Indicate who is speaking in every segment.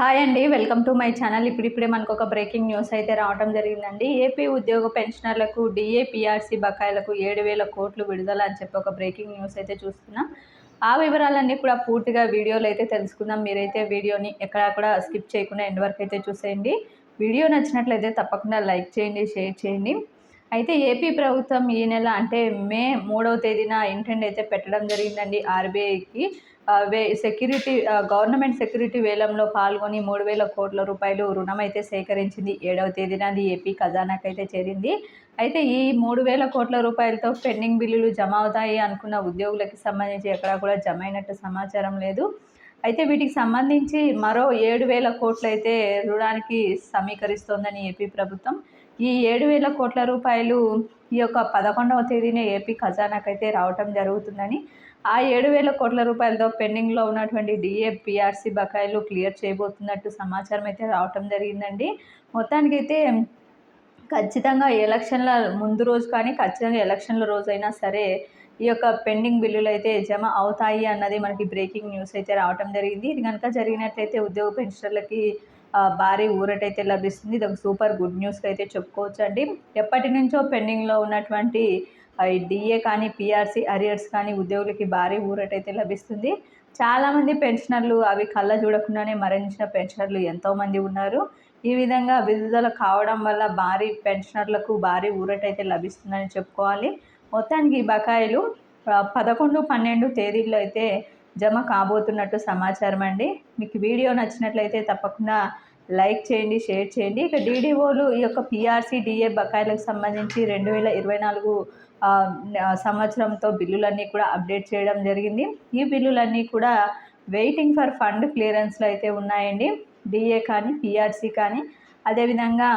Speaker 1: Hi అండి welcome to my channel ఇప్పుడిప్పుడే మనకు ఒక బ్రేకింగ్ న్యూస్ అయితే రావడం జరిగిందండి. ఏపీ ఉద్యోగ పెన్షనర్లకు డిఏపిఆర్సీ బకాయిలకు ఏడు వేల కోట్లు విడుదల అని చెప్పి ఒక బ్రేకింగ్ న్యూస్ అయితే చూస్తున్నాం. ఆ వివరాలన్నీ కూడా పూర్తిగా వీడియోలో అయితే తెలుసుకుందాం. మీరైతే వీడియోని ఎక్కడా కూడా స్కిప్ చేయకుండా ఎండ్ వరకు అయితే చూసేయండి. వీడియో నచ్చినట్లయితే తప్పకుండా లైక్ చేయండి షేర్ చేయండి. అయితే ఏపీ ప్రభుత్వం ఈ నెల అంటే మే మూడవ తేదీన ఇంటెండ్ అయితే పెట్టడం జరిగిందండి. ఆర్బీఐకి వే సెక్యూరిటీ గవర్నమెంట్ సెక్యూరిటీ వేలంలో పాల్గొని మూడు వేల కోట్ల రూపాయలు రుణం అయితే సేకరించింది. ఏడవ తేదీన అది ఏపీ ఖజానాకి అయితే చేరింది. అయితే ఈ మూడు వేల కోట్ల రూపాయలతో పెండింగ్ బిల్లులు జమ అవుతాయి అనుకున్న ఉద్యోగులకి సంబంధించి ఎక్కడా కూడా జమ అయినట్టు సమాచారం లేదు. అయితే వీటికి సంబంధించి మరో ఏడు వేల కోట్లు అయితే రుణానికి సమీకరిస్తోందని ఏపీ ప్రభుత్వం. ఈ ఏడు వేల కోట్ల రూపాయలు ఈ యొక్క పదకొండవ తేదీనే ఏపీ ఖజానాకైతే రావటం జరుగుతుందని ఆ ఏడు వేల కోట్ల రూపాయలతో పెండింగ్లో ఉన్నటువంటి డిఏ పిఆర్సీ బకాయిలు క్లియర్ చేయబోతున్నట్టు సమాచారం అయితే రావటం జరిగిందండి. మొత్తానికైతే ఖచ్చితంగా ఎలక్షన్ల ముందు రోజు కానీ ఖచ్చితంగా ఎలక్షన్ల రోజైనా సరే ఈ యొక్క పెండింగ్ బిల్లులు అయితే జమ అవుతాయి అన్నది మనకి బ్రేకింగ్ న్యూస్ అయితే రావటం జరిగింది. ఇది కనుక జరిగినట్లయితే ఉద్యోగ పెన్షన్లకి భారీ ఊరటైతే లభిస్తుంది. ఇది ఒక సూపర్ గుడ్ న్యూస్గా అయితే చెప్పుకోవచ్చు అండి ఎప్పటి నుంచో పెండింగ్లో ఉన్నటువంటి డిఏ కానీ పిఆర్సీ అరియర్స్ కానీ ఉద్యోగులకి భారీ ఊరటైతే లభిస్తుంది. చాలామంది పెన్షనర్లు అవి కళ్ళ చూడకుండానే మరణించిన పెన్షనర్లు ఎంతోమంది ఉన్నారు. ఈ విధంగా విడుదల కావడం వల్ల భారీ పెన్షనర్లకు భారీ ఊరటైతే లభిస్తుందని చెప్పుకోవాలి. మొత్తానికి బకాయిలు పదకొండు పన్నెండు తేదీల్లో అయితే జమ కాబోతున్నట్టు సమాచారం అండి. మీకు వీడియో నచ్చినట్లయితే తప్పకుండా లైక్ చేయండి షేర్ చేయండి. ఇక డీడీఓలు ఈ యొక్క పిఆర్సీ డిఏ బకాయిలకు సంబంధించి రెండు వేల ఇరవై నాలుగు సంవత్సరంతో బిల్లులన్నీ కూడా అప్డేట్ చేయడం జరిగింది. ఈ బిల్లులన్నీ కూడా వెయిటింగ్ ఫర్ ఫండ్ క్లియరెన్స్లో అయితే ఉన్నాయండి. డిఏ కానీ పిఆర్సీ కానీ. అదేవిధంగా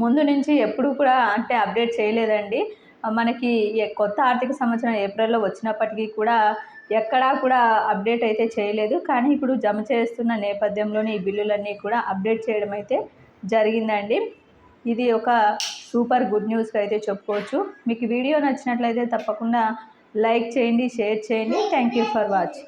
Speaker 1: ముందు నుంచి ఎప్పుడు కూడా అంటే అప్డేట్ చేయలేదండి. మనకి కొత్త ఆర్థిక సంవత్సరం ఏప్రిల్లో వచ్చినప్పటికీ కూడా ఎక్కడా కూడా అప్డేట్ అయితే చేయలేదు. కానీ ఇప్పుడు జమ చేస్తున్న నేపథ్యంలోనే ఈ బిల్లులన్నీ కూడా అప్డేట్ చేయడం అయితే జరిగిందండి. ఇది ఒక సూపర్ గుడ్ న్యూస్గా అయితే చెప్పుకోవచ్చు. మీకు వీడియో నచ్చినట్లయితే తప్పకుండా లైక్ చేయండి షేర్ చేయండి. Thank you for watch